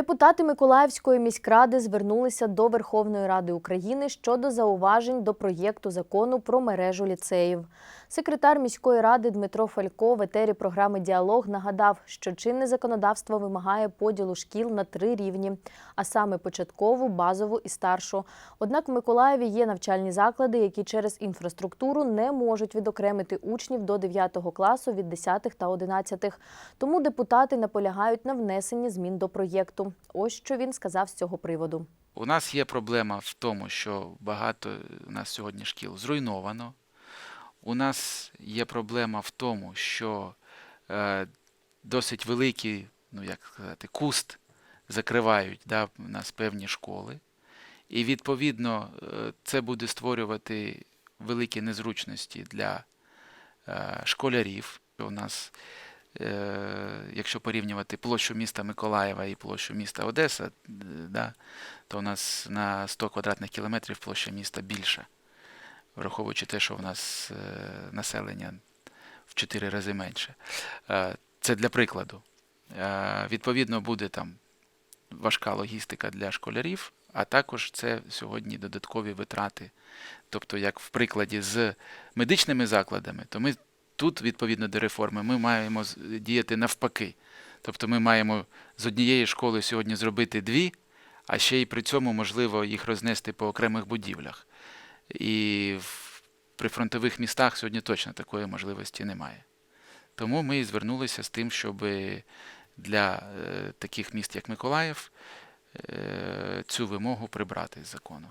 Депутати Миколаївської міськради звернулися до Верховної Ради України щодо зауважень до проєкту закону про мережу ліцеїв. Секретар міської ради Дмитро Фалько в етері програми Діалог нагадав, що чинне законодавство вимагає поділу шкіл на три рівні, а саме початкову, базову і старшу. Однак в Миколаєві є навчальні заклади, які через інфраструктуру не можуть відокремити учнів до 9 класу від 10 та 11. Тому депутати наполягають на внесенні змін до проєкту. Ось що він сказав з цього приводу. У нас є проблема в тому, що багато у нас сьогодні шкіл зруйновано. У нас є проблема в тому, що е, досить великий, ну як сказати, куст закривають да, у нас певні школи. І відповідно е, це буде створювати великі незручності для е, школярів. У нас, якщо порівнювати площу міста Миколаєва і площу міста Одеса, е, да, то у нас на 100 квадратних кілометрів площа міста більша, враховуючи те, що у нас е, населення в 4 рази менше. Е, Це для прикладу. Е, Відповідно, буде там важка логістика для школярів, а також це сьогодні додаткові витрати. Тобто, як в прикладі з медичними закладами, то ми тут, відповідно до реформи, ми маємо діяти навпаки. Тобто ми маємо з однієї школи сьогодні зробити дві, а ще й при цьому можливо їх рознести по окремих будівлях. І в прифронтових містах сьогодні точно такої можливості немає. Тому ми і звернулися з тим, щоб для е, таких міст, як Миколаїв, е, цю вимогу прибрати з закону.